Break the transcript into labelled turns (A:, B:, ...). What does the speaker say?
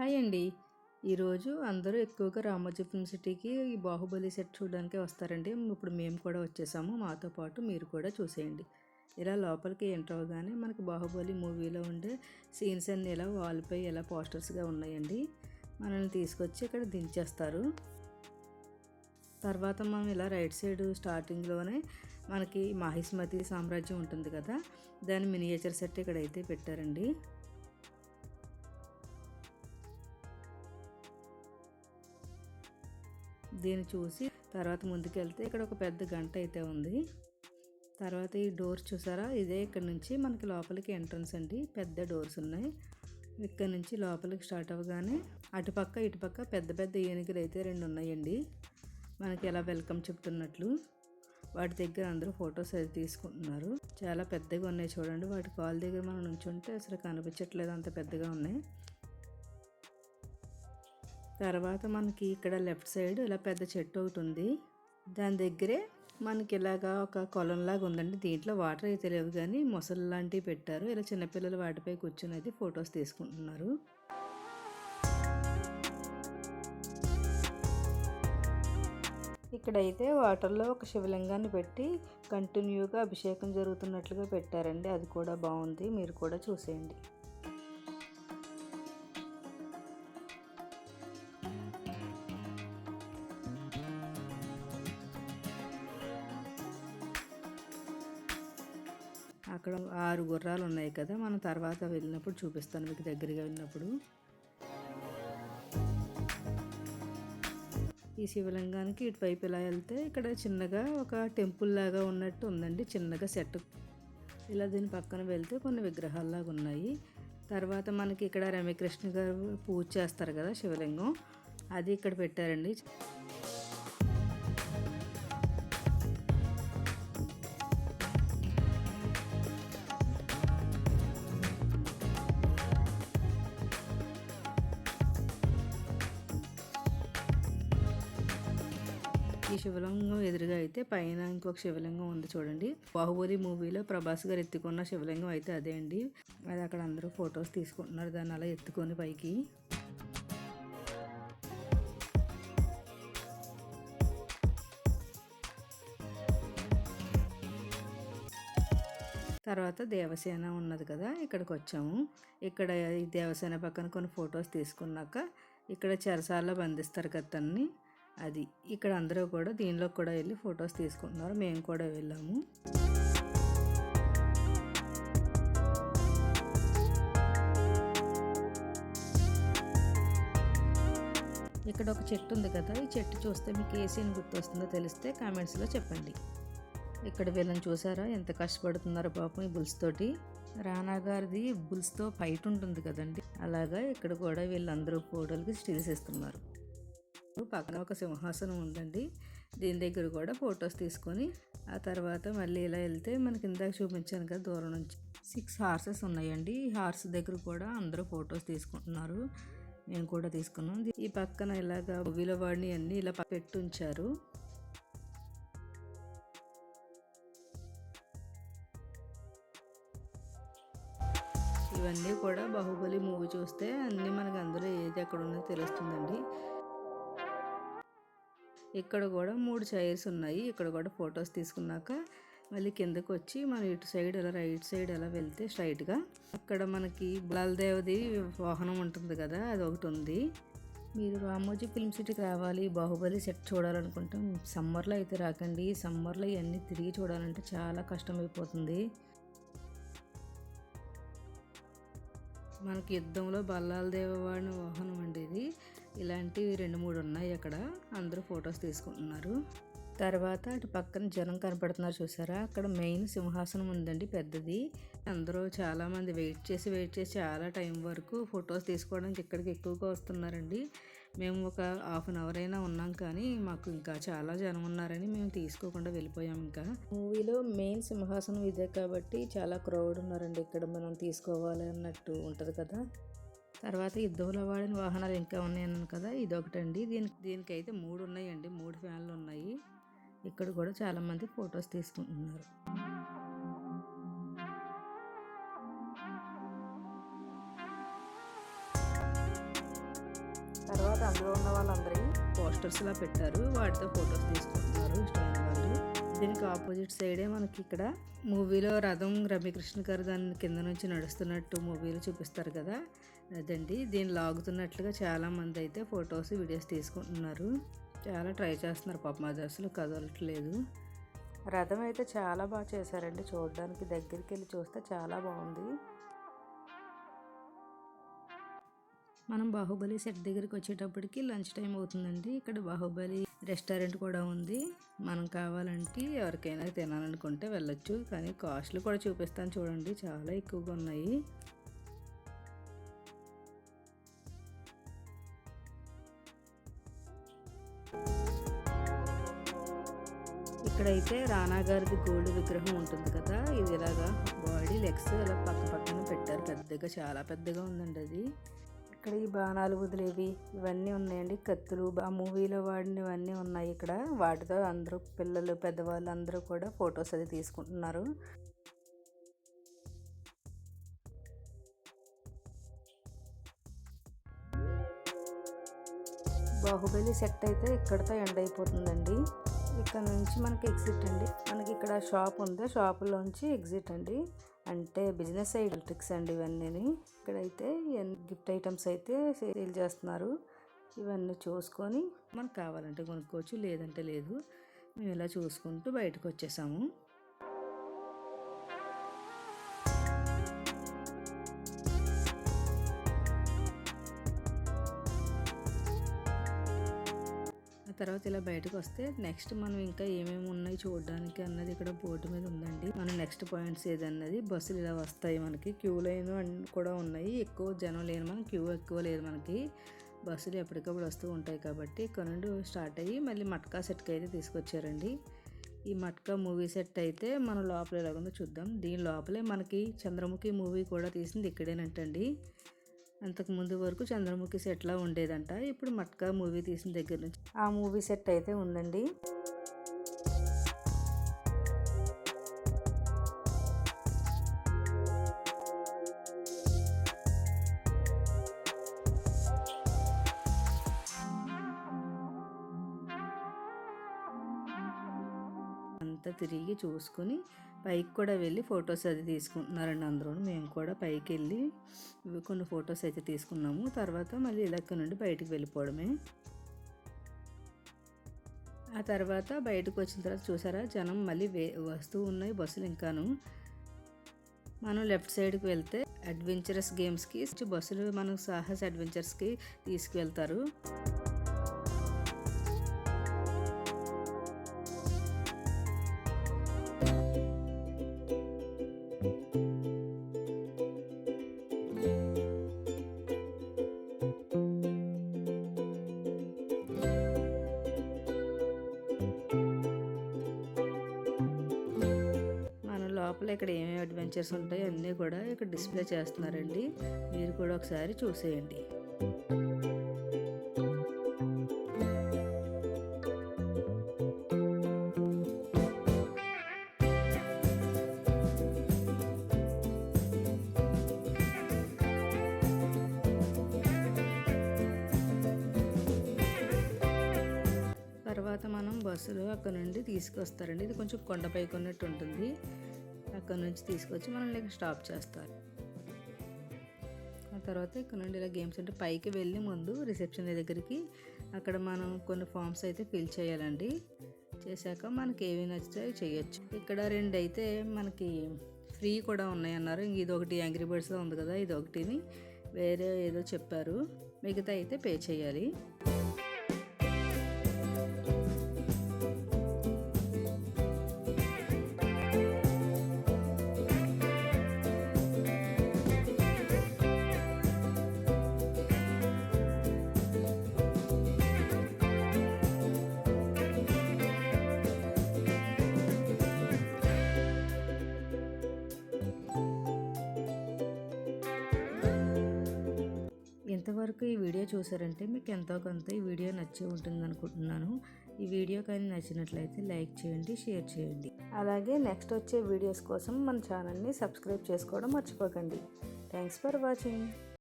A: Hi అండి ఈరోజు అందరూ ఎక్కువగా రామోజీ ఫిల్మ్ సిటీకి ఈ బాహుబలి సెట్ చూడడానికి వస్తారండి. ఇప్పుడు మేము కూడా వచ్చేసాము. మాతో పాటు మీరు కూడా చూసేయండి. ఇలా లోపలికి ఎంటర్ అవగానే మనకి బాహుబలి మూవీలో ఉండే సీన్స్ అన్ని ఇలా వాల్పై ఇలా పోస్టర్స్గా ఉన్నాయండి మనల్ని తీసుకొచ్చి ఇక్కడ దించేస్తారు. తర్వాత మనం ఇలా రైట్ సైడ్ స్టార్టింగ్లోనే మనకి మహిష్మతి సామ్రాజ్యం ఉంటుంది కదా దాని మినియేచర్ సెట్ ఇక్కడైతే పెట్టారండి. దీన్ని చూసి తర్వాత ముందుకెళ్తే ఇక్కడ ఒక పెద్ద గంట అయితే ఉంది. తర్వాత ఈ డోర్స్ చూసారా? ఇదే ఇక్కడ నుంచి మనకి లోపలికి ఎంట్రన్స్ అండి. పెద్ద డోర్స్ ఉన్నాయి. ఇక్కడ నుంచి లోపలికి స్టార్ట్ అవ్వగానే అటుపక్క ఇటుపక్క పెద్ద పెద్ద ఏనుగులు అయితే రెండు ఉన్నాయండి. మనకి ఎలా వెల్కమ్ చెప్తున్నట్లు. వాటి దగ్గర అందరూ ఫొటోస్ అయితే తీసుకుంటున్నారు. చాలా పెద్దగా ఉన్నాయి చూడండి. వాటి కాల్ దగ్గర మనం నుంచుంటే అసలు కనిపించట్లేదు. అంత పెద్దగా ఉన్నాయి. తర్వాత మనకి ఇక్కడ లెఫ్ట్ సైడ్ ఇలా పెద్ద చెట్టు ఒకటి ఉంది. దాని దగ్గరే మనకి ఇలాగా ఒక కొలంలాగా ఉందండి. దీంట్లో వాటర్ అయితే లేవు కానీ మొసలు లాంటివి పెట్టారు. ఇలా చిన్నపిల్లలు వాటిపై కూర్చొని అయితే ఫొటోస్ తీసుకుంటున్నారు. ఇక్కడైతే వాటర్లో ఒక శివలింగాన్ని పెట్టి కంటిన్యూగా అభిషేకం జరుగుతున్నట్లుగా పెట్టారండి. అది కూడా బాగుంది. మీరు కూడా చూసేయండి. అక్కడ ఆరు గుర్రాలు ఉన్నాయి కదా మనం తర్వాత వెళ్ళినప్పుడు చూపిస్తాను మీకు దగ్గరగా వెళ్ళినప్పుడు. ఈ శివలింగానికి ఇటువైపు ఇలా వెళ్తే ఇక్కడ చిన్నగా ఒక టెంపుల్ లాగా ఉన్నట్టు ఉందండి చిన్నగా సెట్. ఇలా దీని పక్కన వెళ్తే కొన్ని విగ్రహాల్లాగా ఉన్నాయి. తర్వాత మనకి ఇక్కడ రమ్యకృష్ణ గారు పూజ చేస్తారు కదా శివలింగం అది ఇక్కడ పెట్టారండి. ఈ శివలింగం ఎదురుగా అయితే పైన ఇంకొక శివలింగం ఉంది చూడండి. బాహుబలి మూవీలో ప్రభాస్ గారు ఎత్తుకున్న శివలింగం అయితే అదే అండి. అది అక్కడ అందరూ ఫొటోస్ తీసుకుంటున్నారు. దాన్ని అలా ఎత్తుకొని పైకి. తర్వాత దేవసేన ఉన్నది కదా ఇక్కడికి వచ్చాము. ఇక్కడ ఈ దేవసేన పక్కన కొన్ని ఫొటోస్ తీసుకున్నాక ఇక్కడ చెరసాల్లో బంధిస్తారు కదా తన్ని. అది. ఇక్కడ అందరూ కూడా దీనిలో కూడా వెళ్ళి ఫొటోస్ తీసుకుంటున్నారు. మేము కూడా వెళ్ళాము. ఇక్కడ ఒక చెట్టు ఉంది కదా ఈ చెట్టు చూస్తే మీకు ఏ సీన్ గుర్తొస్తుందో తెలిస్తే కామెంట్స్లో చెప్పండి. ఇక్కడ వీళ్ళని చూసారా? ఎంత కష్టపడుతున్నారో పాపం ఈ బుల్స్ తోటి. రానా గారిది బుల్స్తో ఫైట్ ఉంటుంది కదండి. అలాగా ఇక్కడ కూడా వీళ్ళందరూ ఫోటోలకి స్టిల్స్ ఇస్తున్నారు పక్కన ఒక సింహాసనం ఉందండి. దీని దగ్గర కూడా ఫొటోస్ తీసుకొని ఆ తర్వాత మళ్ళీ ఇలా వెళ్తే మనకి ఇందాక చూపించాను కదా దూరం నుంచి సిక్స్ హార్సెస్ ఉన్నాయండి. ఈ హార్స్ దగ్గర కూడా అందరూ ఫొటోస్ తీసుకుంటున్నారు. మేము కూడా తీసుకున్నాం ఈ పక్కన ఇలాగా మూవీలో వాడిని అన్నీ ఇలా పెట్టి ఉంచారు ఇవన్నీ కూడా బాహుబలి మూవీ చూస్తే అన్నీ మనకు అందులో ఏది ఎక్కడ ఉన్నది తెలుస్తుందండి. ఇక్కడ కూడా మూడు చైర్స్ ఉన్నాయి. ఇక్కడ కూడా ఫొటోస్ తీసుకున్నాక మళ్ళీ కిందకు వచ్చి మనం ఇటు సైడ్ అలా రైట్ సైడ్ అలా వెళ్తే స్ట్రైట్గా అక్కడ మనకి బలాలదేవది వాహనం ఉంటుంది కదా అది ఒకటి ఉంది. మీరు రామోజీ ఫిల్మ్ సిటీకి రావాలి బాహుబలి సెట్ చూడాలనుకుంటే సమ్మర్లో అయితే రాకండి. సమ్మర్లో ఇవన్నీ తిరిగి చూడాలంటే చాలా కష్టమైపోతుంది. మనకి యుద్ధంలో బల్లాల దేవవాడిని వాహనం అండి ఇది. ఇలాంటివి రెండు మూడు ఉన్నాయి అక్కడ. అందరూ ఫొటోస్ తీసుకుంటున్నారు. తర్వాత అటు పక్కన జనం కనపడుతున్నారు చూసారా? అక్కడ మెయిన్ సింహాసనం ఉందండి పెద్దది. అందరూ చాలామంది వెయిట్ చేసి వెయిట్ చేసి చాలా టైం వరకు ఫొటోస్ తీసుకోవడానికి ఇక్కడికి ఎక్కువగా వస్తున్నారండి. మేము ఒక హాఫ్ అన్ అవర్ అయినా ఉన్నాం కానీ మాకు ఇంకా చాలా జనం ఉన్నారని మేము తీసుకోకుండా వెళ్ళిపోయాం ఇంకా. మూవీలో మెయిన్ సింహాసనం ఇదే కాబట్టి చాలా క్రౌడ్ ఉన్నారండి. ఇక్కడ మనం తీసుకోవాలి అన్నట్టు ఉంటుంది కదా. తర్వాత యుద్ధంలో వాడిన వాహనాలు ఇంకా ఉన్నాయన్నాను కదా ఇది ఒకటండి దీనికి దీనికైతే మూడు ఉన్నాయండి మూడు ఫ్యాన్లు ఉన్నాయి ఇక్కడ కూడా చాలామంది ఫొటోస్ తీసుకుంటున్నారు. తర్వాత అందులో ఉన్న వాళ్ళందరికీ పోస్టర్స్ లా పెట్టారు వాటితో ఫొటోస్ తీసుకుంటున్నారు ఇష్టమైన వాళ్ళు. దీనికి ఆపోజిట్ సైడే మనకి ఇక్కడ మూవీలో రథం రమ్యకృష్ణ గారు దాని కింద నుంచి నడుస్తున్నట్టు మూవీలో చూపిస్తారు కదా అదండి. దీన్ని లాగుతున్నట్లుగా చాలా మంది అయితే ఫొటోస్ వీడియోస్ తీసుకుంటున్నారు. చాలా ట్రై చేస్తున్నారు పాపం. అది అసలు కదలట్లేదు. రథం అయితే చాలా బాగా చేశారండి. చూడడానికి దగ్గరికి వెళ్ళి చూస్తే చాలా బాగుంది. మనం బాహుబలి సెట్ దగ్గరికి వచ్చేటప్పటికి లంచ్ టైం అవుతుందండి. ఇక్కడ బాహుబలి రెస్టారెంట్ కూడా ఉంది. మనం కావాలంటే ఎవరికైనా తినాలనుకుంటే వెళ్ళొచ్చు. కానీ కాస్ట్లు కూడా చూపిస్తాను చూడండి. చాలా ఎక్కువగా ఉన్నాయి. ఇక్కడైతే రానా గారిది గోల్డ్ విగ్రహం ఉంటుంది కదా ఇది ఇలాగా బాడీ లెగ్స్ ఇలా పక్క పక్కన పెట్టారు పెద్దగా చాలా పెద్దగా ఉందండి అది. ఇక్కడ ఈ బాణాలు వదిలేవి ఇవన్నీ ఉన్నాయండి కత్తులు ఆ మూవీలో వాడినవన్నీ ఉన్నాయి ఇక్కడ. వాటితో అందరూ పిల్లలు పెద్దవాళ్ళు అందరూ కూడా ఫొటోస్ అది తీసుకుంటున్నారు. బాహుబలి సెట్ అయితే ఇక్కడతో ఎండ్ అయిపోతుందండి. ఇక్కడ నుంచి మనకి ఎగ్జిట్ అండి. మనకి ఇక్కడ షాప్ ఉంది. షాపులోంచి ఎగ్జిట్ అండి. అంటే బిజినెస్ ఎలక్ట్రిక్స్ ట్రిక్స్ అండి ఇవన్నీ ఇక్కడైతే గిఫ్ట్ ఐటమ్స్ అయితే సేల్ చేస్తున్నారు. ఇవన్నీ చూసుకొని మనకు కావాలంటే కొనుక్కోవచ్చు లేదంటే లేదు. మేము ఇలా చూసుకుంటూ బయటకు వచ్చేసాము. తర్వాత ఇలా బయటకు వస్తే నెక్స్ట్ మనం ఇంకా ఏమేమి ఉన్నాయి చూడడానికి అన్నది ఇక్కడ బోర్డు మీద ఉందండి. మనం నెక్స్ట్ పాయింట్స్ ఏదన్నది బస్సులు ఇలా వస్తాయి మనకి. క్యూ లైన్ కూడా ఉన్నాయి. ఎక్కువ జనం లేరు మనం క్యూ ఎక్కువ లేదు మనకి. బస్సులు ఎప్పటికప్పుడు వస్తూ ఉంటాయి కాబట్టి ఇక్కడ నుండి స్టార్ట్ అయ్యి మళ్ళీ మట్కా సెట్కి అయితే తీసుకొచ్చారండి. ఈ మట్కా మూవీ సెట్ అయితే మనం లోపల ఎలాగుందో చూద్దాం. దీని లోపలే మనకి చంద్రముఖి మూవీ కూడా తీసింది ఇక్కడేనంటండి. అంతకు ముందు వరకు చంద్రముఖి సెట్లా ఉండేదంట. ఇప్పుడు మట్కా మూవీ తీసిన దగ్గర నుంచి. ఆ మూవీ సెట్ అయితే ఉందండి. అంతా తిరిగి చూసుకుని పైకి కూడా వెళ్ళి ఫొటోస్ అది తీసుకుంటున్నారండి అందరూ. మేము కూడా పైకి వెళ్ళి ఇవి కొన్ని ఫొటోస్ అయితే తీసుకున్నాము. తర్వాత మళ్ళీ ఇలక్క నుండి బయటికి వెళ్ళిపోవడమే. ఆ తర్వాత బయటకు వచ్చిన తర్వాత చూసారా జనం మళ్ళీ వే వస్తూ ఉన్నాయి బస్సులు ఇంకాను. మనం లెఫ్ట్ సైడ్కి వెళ్తే అడ్వెంచరస్ గేమ్స్కి బస్సులు మనం సాహస్ అడ్వెంచర్స్కి తీసుకువెళ్తారు ఇక్కడ ఏమేమి అడ్వెంచర్స్ ఉంటాయో అన్నీ కూడా ఇక్కడ డిస్ప్లే చేస్తున్నారండి. మీరు కూడా ఒకసారి చూసేయండి. తర్వాత మనం బస్సులో అక్కడ నుండి తీసుకొస్తారండి. ఇది కొంచెం కొండపైకి ఉన్నట్టు ఉంటుంది. ఇక్కడ నుంచి తీసుకొచ్చి మనల్ని ఇక్కడ స్టాప్ చేస్తారు. ఆ తర్వాత ఇక్కడ నుండి ఇలా గేమ్స్ అంటే పైకి వెళ్ళి ముందు రిసెప్షన్ దగ్గరికి అక్కడ మనం కొన్ని ఫామ్స్ అయితే ఫిల్ చేయాలండి. చేశాక మనకి ఏవి నచ్చితే అవి చేయొచ్చు. ఇక్కడ రెండు అయితే మనకి ఫ్రీ కూడా ఉన్నాయి అన్నారు ఇంక ఇది ఒకటి యాంగ్రీ బర్డ్స్లో ఉంది కదా ఇది ఒకటిని వేరే ఏదో చెప్పారు. మిగతా అయితే పే చేయాలి. ఇంతవరకు ఈ వీడియో చూసారంటే మీకు ఎంతో కొంత ఈ వీడియో నచ్చి ఉంటుంది అనుకుంటున్నాను. ఈ వీడియో కానీ నచ్చినట్లయితే లైక్ చేయండి షేర్ చేయండి. అలాగే నెక్స్ట్ వచ్చే వీడియోస్ కోసం మన ఛానల్ని సబ్స్క్రైబ్ చేసుకోవడం మర్చిపోకండి. Thanks for watching.